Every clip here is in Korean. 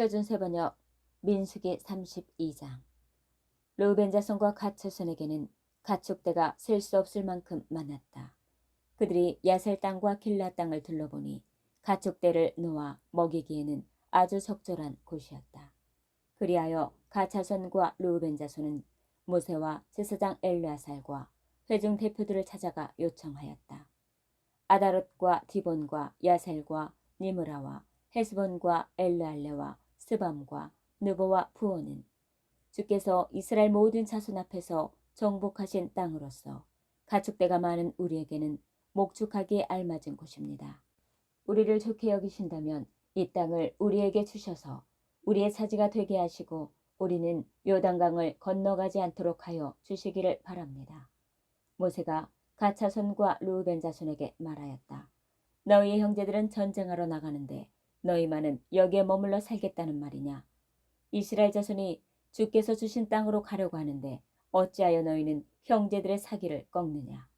표준 세 번역 민수기 32장 루벤 자손과 가처손에게는 가축대가 셀 수 없을 만큼 많았다. 그들이 야셀 땅과 길라 땅을 둘러보니 가축대를 놓아 먹이기에는 아주 적절한 곳이었다. 그리하여 가차손과 루벤 자손은 모세와 제사장 엘르아살과 회중 대표들을 찾아가 요청하였다. 아다롯과 디본과 야셀과 니므라와 헤스본과 엘르알레와 스밤과 느보와 부오는 주께서 이스라엘 모든 자손 앞에서 정복하신 땅으로서 가축대가 많은 우리에게는 목축하기에 알맞은 곳입니다. 우리를 좋게 여기신다면 이 땅을 우리에게 주셔서 우리의 차지가 되게 하시고 우리는 요단강을 건너가지 않도록 하여 주시기를 바랍니다. 모세가 가차손과 루벤 자손에게 말하였다. 너희의 형제들은 전쟁하러 나가는데 너희만은 여기에 머물러 살겠다는 말이냐? 이스라엘 자손이 주께서 주신 땅으로 가려고 하는데 어찌하여 너희는 형제들의 사기를 꺾느냐?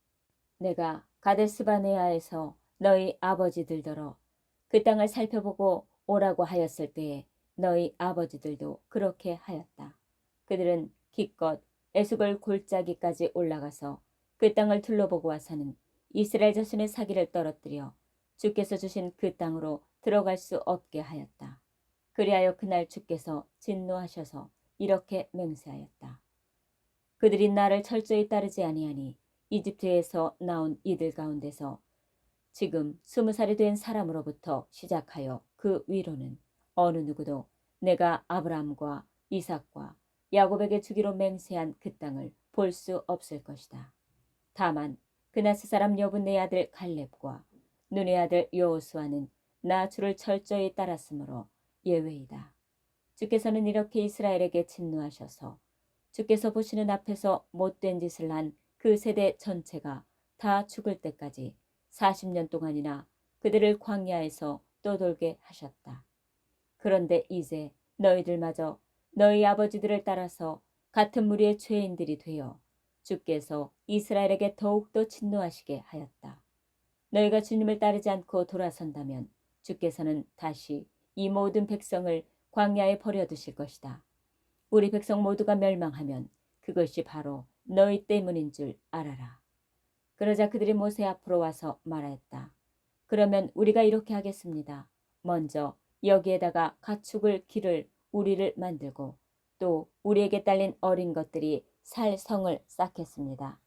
내가 가데스바네아에서 너희 아버지들더러 그 땅을 살펴보고 오라고 하였을 때에 너희 아버지들도 그렇게 하였다. 그들은 기껏 에스골 골짜기까지 올라가서 그 땅을 둘러보고 와서는 이스라엘 자손의 사기를 떨어뜨려 주께서 주신 그 땅으로 들어갈 수 없게 하였다. 그리하여 그날 주께서 진노하셔서 이렇게 맹세하였다. 그들이 나를 철저히 따르지 아니하니 이집트에서 나온 이들 가운데서 지금 스무 살이 된 사람으로부터 시작하여 그 위로는 어느 누구도 내가 아브라함과 이삭과 야곱에게 주기로 맹세한 그 땅을 볼 수 없을 것이다. 다만 그나스 사람 여분네 아들 갈렙과 눈의 아들 여호수아는 나 주를 철저히 따랐으므로 예외이다. 주께서는 이렇게 이스라엘에게 진노하셔서 주께서 보시는 앞에서 못된 짓을 한 그 세대 전체가 다 죽을 때까지 40년 동안이나 그들을 광야에서 떠돌게 하셨다. 그런데 이제 너희들마저 너희 아버지들을 따라서 같은 무리의 죄인들이 되어 주께서 이스라엘에게 더욱더 진노하시게 하였다. 너희가 주님을 따르지 않고 돌아선다면 주께서는 다시 이 모든 백성을 광야에 버려두실 것이다. 우리 백성 모두가 멸망하면 그것이 바로 너희 때문인 줄 알아라. 그러자 그들이 모세 앞으로 와서 말하였다. 그러면 우리가 이렇게 하겠습니다. 먼저 여기에다가 가축을 기를 우리를 만들고 또 우리에게 딸린 어린 것들이 살 성을 쌓겠습니다.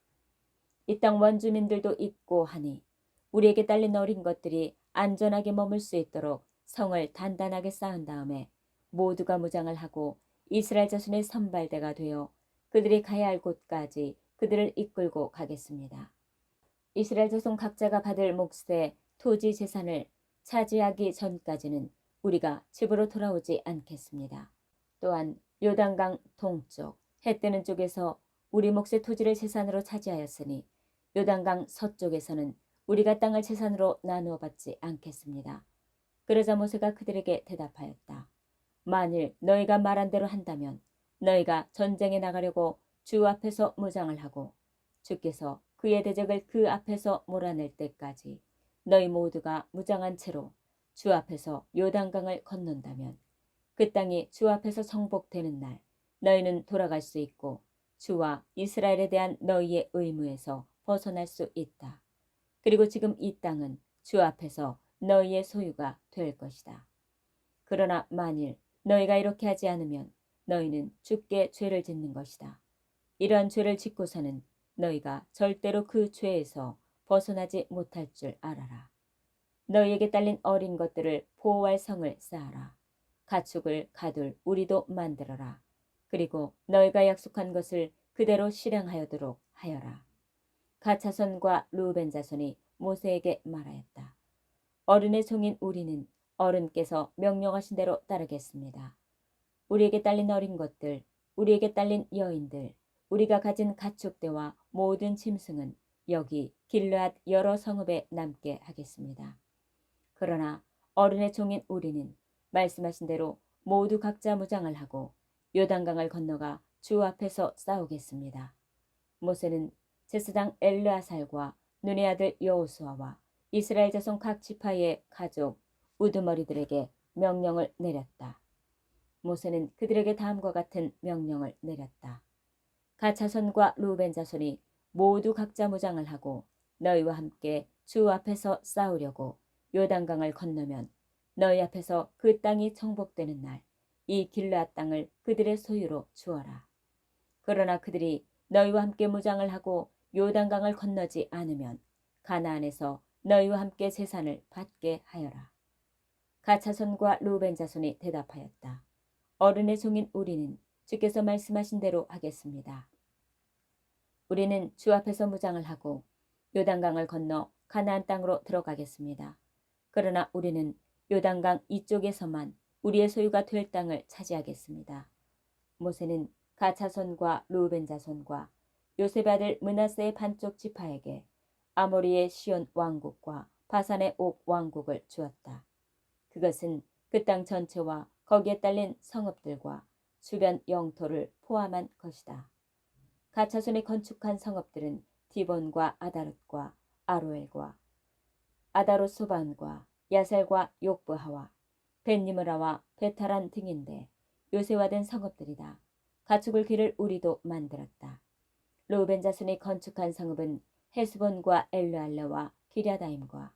이 땅 원주민들도 있고 하니 우리에게 딸린 어린 것들이 안전하게 머물 수 있도록 성을 단단하게 쌓은 다음에 모두가 무장을 하고 이스라엘 자손의 선발대가 되어 그들이 가야 할 곳까지 그들을 이끌고 가겠습니다. 이스라엘 자손 각자가 받을 몫의 토지 재산을 차지하기 전까지는 우리가 집으로 돌아오지 않겠습니다. 또한 요단강 동쪽 해 뜨는 쪽에서 우리 몫의 토지를 재산으로 차지하였으니 요단강 서쪽에서는 우리가 땅을 재산으로 나누어 받지 않겠습니다. 그러자 모세가 그들에게 대답하였다. 만일 너희가 말한 대로 한다면 너희가 전쟁에 나가려고 주 앞에서 무장을 하고 주께서 그의 대적을 그 앞에서 몰아낼 때까지 너희 모두가 무장한 채로 주 앞에서 요단강을 건넌다면 그 땅이 주 앞에서 정복되는 날 너희는 돌아갈 수 있고 주와 이스라엘에 대한 너희의 의무에서 벗어날 수 있다. 그리고 지금 이 땅은 주 앞에서 너희의 소유가 될 것이다. 그러나 만일 너희가 이렇게 하지 않으면 너희는 주께 죄를 짓는 것이다. 이러한 죄를 짓고서는 너희가 절대로 그 죄에서 벗어나지 못할 줄 알아라. 너희에게 딸린 어린 것들을 보호할 성을 쌓아라. 가축을 가둘 우리도 만들어라. 그리고 너희가 약속한 것을 그대로 실행하여도록 하여라. 가차손과 루벤 자손이 모세에게 말하였다. 어른의 종인 우리는 어른께서 명령하신 대로 따르겠습니다. 우리에게 딸린 어린 것들, 우리에게 딸린 여인들, 우리가 가진 가축대와 모든 짐승은 여기 길르앗 여러 성읍에 남게 하겠습니다. 그러나 어른의 종인 우리는 말씀하신 대로 모두 각자 무장을 하고 요단강을 건너가 주 앞에서 싸우겠습니다. 모세는 제사장 엘르아살과 눈의 아들 여호수아와 이스라엘 자손 각 지파의 가족 우두머리들에게 명령을 내렸다. 모세는 그들에게 다음과 같은 명령을 내렸다. 가차손과 루벤 자손이 모두 각자 무장을 하고 너희와 함께 주 앞에서 싸우려고 요단강을 건너면 너희 앞에서 그 땅이 정복되는 날 이 길르앗 땅을 그들의 소유로 주어라. 그러나 그들이 너희와 함께 무장을 하고 요단강을 건너지 않으면 가나안에서 너희와 함께 재산을 받게 하여라. 가차손과 루벤 자손이 대답하였다. 어른의 종인 우리는 주께서 말씀하신 대로 하겠습니다. 우리는 주 앞에서 무장을 하고 요단강을 건너 가나안 땅으로 들어가겠습니다. 그러나 우리는 요단강 이쪽에서만 우리의 소유가 될 땅을 차지하겠습니다. 모세는 가차손과 루벤 자손과 요셉 아들 문하세의 반쪽 지파에게 아모리의 시온 왕국과 바산의 옥 왕국을 주었다. 그것은 그 땅 전체와 거기에 딸린 성읍들과 주변 영토를 포함한 것이다. 가차손이 건축한 성읍들은 디본과 아다롯과 아로엘과 아다롯 소반과 야셀과 욕부하와 벤니므라와 베타란 등인데 요새화된 성읍들이다. 가축을 기를 우리도 만들었다. 로벤 자손이 건축한 성읍은 헤스본과 엘르알레와 기랴다임과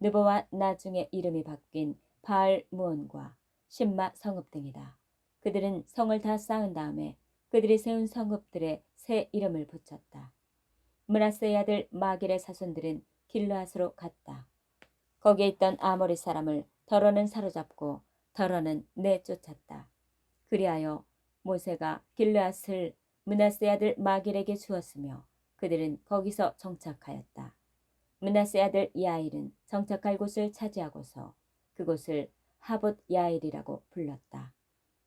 느보와 나중에 이름이 바뀐 바알 무온과 신마 성읍 등이다. 그들은 성을 다 쌓은 다음에 그들이 세운 성읍들의 새 이름을 붙였다. 문하세의 아들 마길의 사손들은 길르앗으로 갔다. 거기에 있던 아모리 사람을 더러는 사로잡고 더러는 내쫓았다. 그리하여 모세가 길르앗을 문하세 아들 마길에게 주었으며 그들은 거기서 정착하였다. 문하세 아들 야일은 정착할 곳을 차지하고서 그곳을 하봇 야일이라고 불렀다.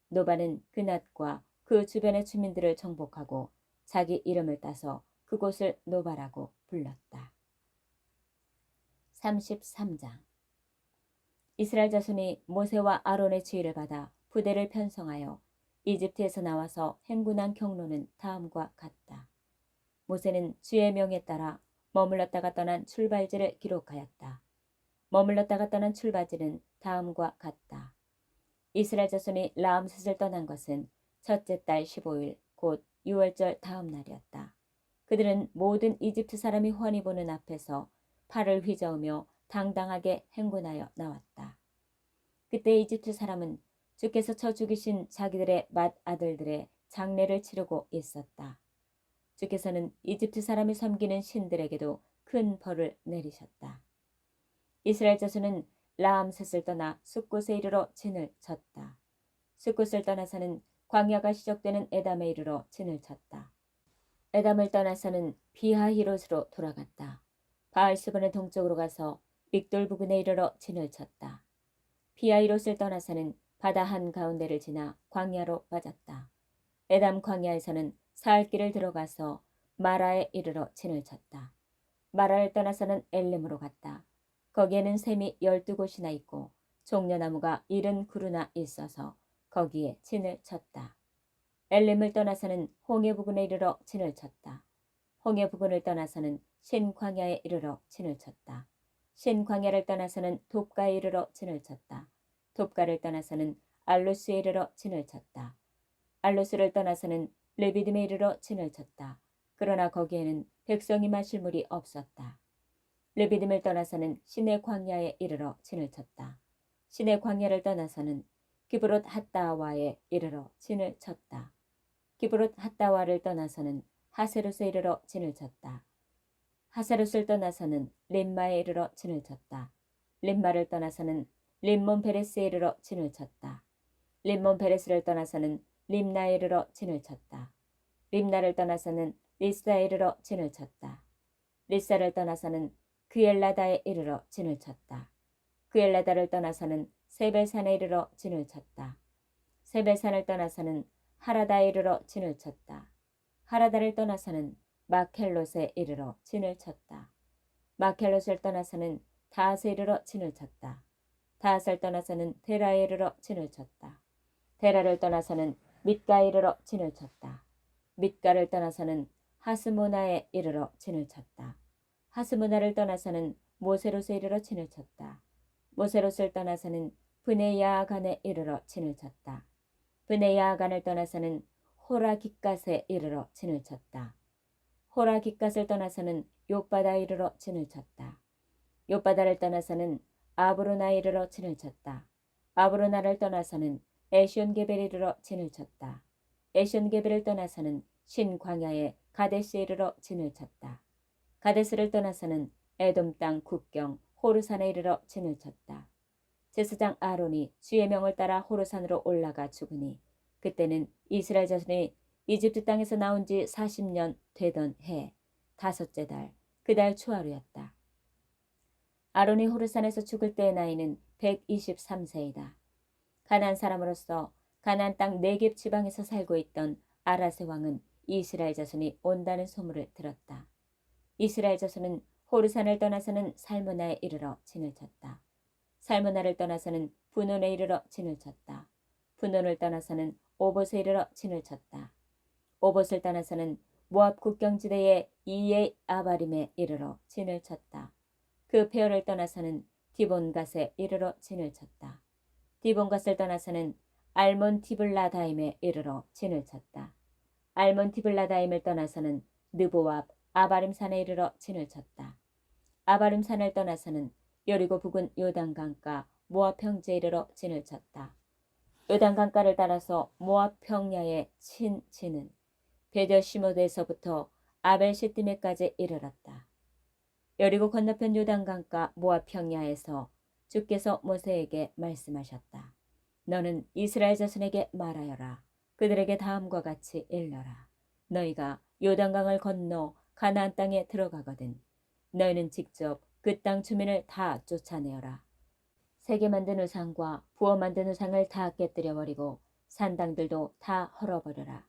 노바는 그 낮과 그 주변의 주민들을 정복하고 자기 이름을 따서 그곳을 노바라고 불렀다. 33장 이스라엘 자손이 모세와 아론의 지휘를 받아 부대를 편성하여 이집트에서 나와서 행군한 경로는 다음과 같다. 모세는 주의 명에 따라 머물렀다가 떠난 출발지를 기록하였다. 머물렀다가 떠난 출발지는 다음과 같다. 이스라엘 자손이 라암셋을 떠난 것은 첫째 달 15일 곧 6월절 다음 날이었다. 그들은 모든 이집트 사람이 훤히 보는 앞에서 팔을 휘저으며 당당하게 행군하여 나왔다. 그때 이집트 사람은 주께서 쳐 죽이신 자기들의 맏 아들들의 장례를 치르고 있었다. 주께서는 이집트 사람이 섬기는 신들에게도 큰 벌을 내리셨다. 이스라엘 자손은 라암셋을 떠나 숲곳에 이르러 진을 쳤다. 숲곳을 떠나서는 광야가 시작되는 에담에 이르러 진을 쳤다. 에담을 떠나서는 비하히롯으로 돌아갔다. 바알스본의 동쪽으로 가서 믹돌 부근에 이르러 진을 쳤다. 비하히롯을 떠나서는 바다 한 가운데를 지나 광야로 빠졌다. 에담 광야에서는 사흘길을 들어가서 마라에 이르러 진을 쳤다. 마라를 떠나서는 엘림으로 갔다. 거기에는 샘이 열두 곳이나 있고 종려나무가 일흔 그루나 있어서 거기에 진을 쳤다. 엘림을 떠나서는 홍해 부근에 이르러 진을 쳤다. 홍해 부근을 떠나서는 신광야에 이르러 진을 쳤다. 신광야를 떠나서는 돕가에 이르러 진을 쳤다. 돕가를 떠나서는 알로스에 이르러 진을 쳤다. 알로스를 떠나서는 레비듬에 이르러 진을 쳤다. 그러나 거기에는 백성이 마실 물이 없었다. 르비딤을 떠나서는 시내 광야에 이르러 진을 쳤다. 시내 광야를 떠나서는 기브롯 핫다와에 이르러 진을 쳤다. 기브롯 핫다와를 떠나서는 하세롯에 이르러 진을 쳤다. 하세롯을 떠나서는 림마에 이르러 진을 쳤다. 림마를 떠나서는 림몬 베레스에 이르러 진을 쳤다. 림몬 베레스를 떠나서는 림나에 이르러 진을 쳤다. 림나를 떠나서는 리스다에 이르러 진을 쳤다. 리사를 떠나서는 그엘라다에 이르러 진을 쳤다. 그엘라다를 떠나서는 세벨산에 이르러 진을 쳤다. 세벨산을 떠나서는 하라다에 이르러 진을 쳤다. 하라다를 떠나서는 마켈롯에 이르러 진을 쳤다. 마켈롯을 떠나서는 다하스에 이르러 진을 쳤다. 다하스를 떠나서는 데라에 이르러 진을 쳤다. 데라를 떠나서는 밑가에 이르러 진을 쳤다. 밑가를 떠나서는 하스모나에 이르러 진을 쳤다. 하스문나를 떠나서는 모세롯에 이르러 진을 쳤다. 모세롯을 떠나서는 브네야간에 이르러 진을 쳤다. 브네 야간을 떠나서는 호라 깃갓에 이르러 진을 쳤다. 호라 깃갓을 떠나서는 욕바다 이르러 진을 쳤다. 욕바다를 떠나서는 아브로나 이르러 진을 쳤다. 아브로나를 떠나서는 에시온게벨 이르러 진을 쳤다. 에시온게벨을 떠나서는 신광야의 가데스 이르러 진을 쳤다. 가데스를 떠나서는 에돔 땅 국경 호르산에 이르러 진을 쳤다. 제사장 아론이 주의 명을 따라 호르산으로 올라가 죽으니 그때는 이스라엘 자손이 이집트 땅에서 나온 지 40년 되던 해 다섯째 달 그 달 초하루였다. 아론이 호르산에서 죽을 때의 나이는 123세이다. 가난 사람으로서 가난 땅 네겝 지방에서 살고 있던 아라세 왕은 이스라엘 자손이 온다는 소문을 들었다. 이스라엘 자손은 호르산을 떠나서는 살문나에 이르러 진을 쳤다. 살문나를 떠나서는 분온에 이르러 진을 쳤다. 분온을 떠나서는 오봇에 이르러 진을 쳤다. 오봇을 떠나서는 모압 국경지대의 이에 아바림에 이르러 진을 쳤다. 그 페어를 떠나서는 디본갓에 이르러 진을 쳤다. 디본갓을 떠나서는 알몬 티블라다임에 이르러 진을 쳤다. 알몬 티블라다임을 떠나서는 느보압 아바림산에 이르러 진을 쳤다. 아바림산을 떠나서는 여리고 부근 요단강가 모압 평지에 이르러 진을 쳤다. 요단 강가를 따라서 모압 평야의 친 진은 베델시모드에서부터 아벨시티메까지 이르렀다. 여리고 건너편 요단강가 모압 평야에서 주께서 모세에게 말씀하셨다. 너는 이스라엘 자손에게 말하여라. 그들에게 다음과 같이 일러라. 너희가 요단강을 건너 가나안 땅에 들어가거든. 너희는 직접 그 땅 주민을 다 쫓아내어라. 세게 만든 우상과 부어 만든 우상을 다 깨뜨려 버리고 산당들도 다 헐어버려라.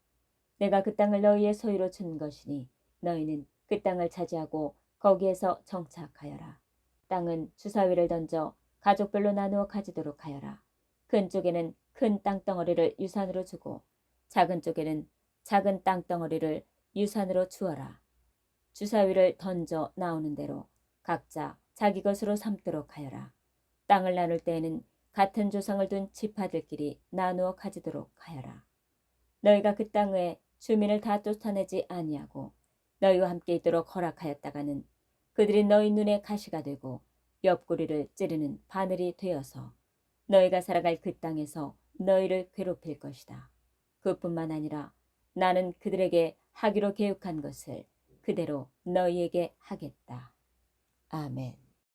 내가 그 땅을 너희의 소유로 준 것이니 너희는 그 땅을 차지하고 거기에서 정착하여라. 땅은 주사위를 던져 가족별로 나누어 가지도록 하여라. 큰 쪽에는 큰 땅덩어리를 유산으로 주고 작은 쪽에는 작은 땅덩어리를 유산으로 주어라. 주사위를 던져 나오는 대로 각자 자기 것으로 삼도록 하여라. 땅을 나눌 때에는 같은 조상을 둔 지파들끼리 나누어 가지도록 하여라. 너희가 그 땅에 주민을 다 쫓아내지 아니하고 너희와 함께 있도록 허락하였다가는 그들이 너희 눈에 가시가 되고 옆구리를 찌르는 바늘이 되어서 너희가 살아갈 그 땅에서 너희를 괴롭힐 것이다. 그뿐만 아니라 나는 그들에게 하기로 계획한 것을 그대로 너희에게 하겠다. 아멘.